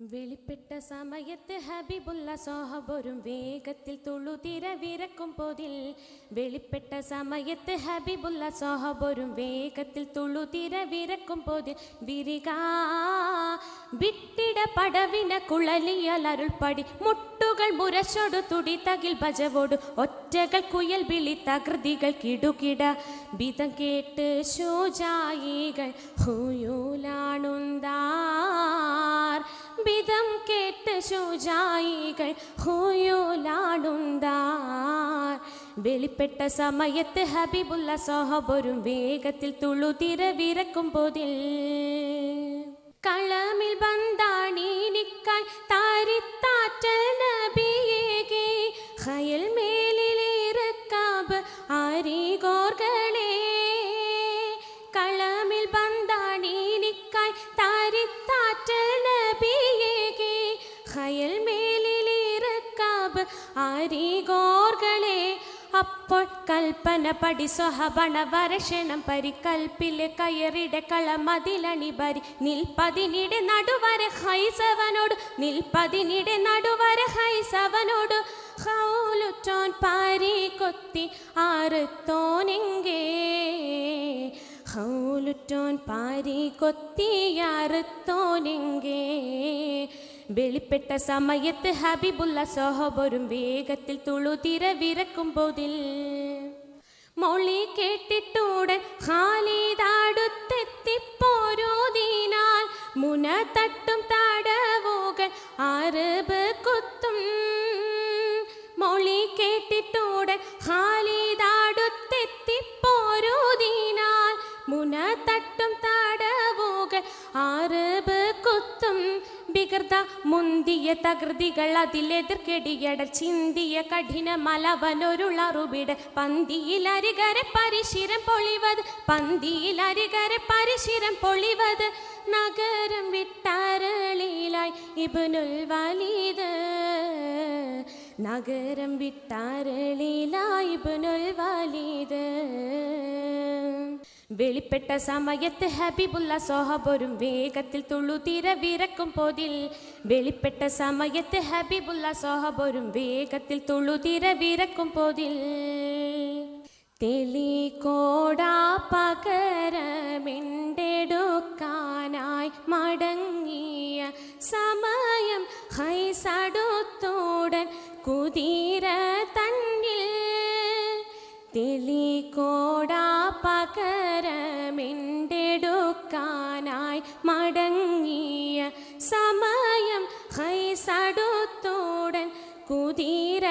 വെളിപ്പെട്ട സമയത്ത് ഹബീബുള്ള സോഹബൊരും വേഗത്തിൽ തുളുതിര വിരക്കും പോതിൽ. വെളിപ്പെട്ട സമയത്ത് ഹബീബുള്ള സോഹബൊരും വേഗത്തിൽ തുളുതിര വിരക്കും പോതിൽ. വിരിക വിട്ടിട പടവിന കുളലിയൽ അരുൾപ്പടി മുട്ടുകൾ മുരശോടു തുടി തകിൽ ഭജവോടു. ഒറ്റകൾ കുയൽ വിളി തകൃതികൾ കിടുകിട. ബിതം കേട്ട് ശോജായികൾ ഹുയൂലാണുന്താർ. വിധം കേട്ട് ശുചായികൾ ഹുയൂലാടുന്താർ. വെളിപ്പെട്ട സമയത്ത് ഹബീബുള്ള സോഹബൊരും വേഗത്തിൽ തുളുതിര വിരക്കും പോതിൽ. കളമിൽ ബന്ധാണീനിക്കായി ഖയൽ മേലിലിറക്കാബ് ആരികോർകളേ. അപ്പോൾ കൽപ്പന പടി സ്വഹബണ വരക്ഷണം പരിക്കൽപ്പിലെ കയറിടെ കളമതിലണി പരി നിൽപ്പതിനിടെ നടുവരെ ഹൈസവനോട് നിൽപ്പതിനിടെ നടുവരെ ഹൈസവനോട്. ഹൗലുറ്റോൻ പാരി കൊത്തി ആറുത്തോനെങ്കേ. ഹൗലുറ്റോൻ പാരി കൊത്തിയാറുത്തോനെങ്കേ വെളിപ്പെട്ട സമയത്ത് ഹബീബുള്ള സോഹബൊരും വേഗത്തിൽ തുളുതിര വിരക്കും പോതിൽ മൊളി കേട്ടിട്ടൂടെ ഹാലിതാടുത്തെത്തിപ്പോരോതിനാൽ മുന തട്ടും താടവുകൾ അറബ് കുത്തും മൊളി കേട്ടിട്ടൂടെ ഹാലിതാടുത്തെത്തിപ്പോരോതിനാൽ മുന തട്ടും താടവുകൾ അറബ് കുത്തും വികൃത മുന്തിയ തകൃതികൾ അതിലെതിർക്കെടിയട ചിന്തിയ കഠിന മലവനൊരുളറുവിട. പന്തിയിൽ പരിശീരം പൊളിവത് പന്തിയിൽ പരിശീരം പൊളിവത്. നഗരം വിട്ടാരളിയിലായി ഇബനുൽ വലീത് നഗരം വിട്ടാരളിയിലായി ഇബനുൽ വലീത് വെളിപ്പെട്ട സമയത്ത് ഹബീബുള്ള സോഹബൊരും വേഗത്തിൽ തുളുതിര വിരക്കും പോതിൽ വെളിപ്പെട്ട സമയത്ത് ഹബീബുള്ള സോഹബൊരും വേഗത്തിൽ തുളുതിര വിരക്കും പോതിൽ തെളികോടാ പകരമിണ്ടെടുക്കാനായി മടങ്ങിയ സമയം ഹൈസടുത്തോടൻ കുതിര തന്നിൽ തെളികോടാ പകരമിണ്ടെടുക്കാനായി മടങ്ങിയ സമയം ഹൈസടുത്തോടൻ കുതിര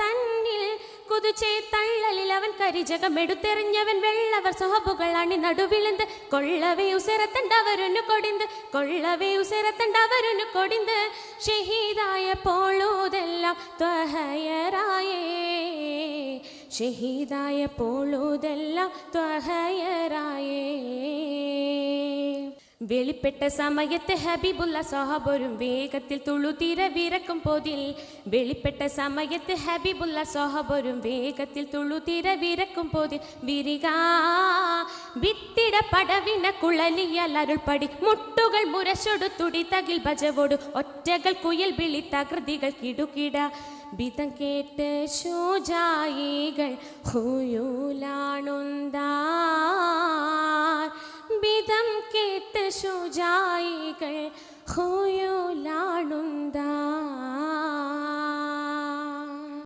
തന്നിൽ കുതിച്ചേ തള്ളലിൽ അവൻ കരിചകം എടുത്തെറിഞ്ഞവൻ വെള്ളവർ സോഹബുകൾ അണി നടുവിളിന്ത് കൊള്ളവേ ഉസരത്തണ്ടവരൊന്നു കൊടിന്ത്. കൊള്ളവേ ഉസരത്തണ്ടവരൊന്നു കൊടിന്ത്. ഷഹീദായ പോളൂതെല്ലാം ത്വഹയറായേ ഷഹീദായ പോളുതെല്ലാം ത്വഹയറായേ വെളിപ്പെട്ട സമയത്ത് ഹബീബുള്ള സോഹബൊരും വേഗത്തിൽ തുളുതീര വിറക്കും പോതിൽ. വെളിപ്പെട്ട സമയത്ത് ഹബീബുള്ള സോഹബൊരും വേഗത്തിൽ തുളുതീര വിറക്കും പോതിൽ. വിരിക വിത്തിട പടവിന കുഴലിയൽ പടി. മുട്ടുകൾ മുരശൊടു തുടി തകിൽ ഭജവോടു. ഒറ്റകൾ കുയൽ വിളി തകൃതികൾ കിടുകിട. ബിതം കേട്ട് ശോജായികൾ ഹുയൂലാണുന്താർ. അമ്പിതം കേട്ട് ശുചായികൾ ഹോയോലാണുണ്ടാ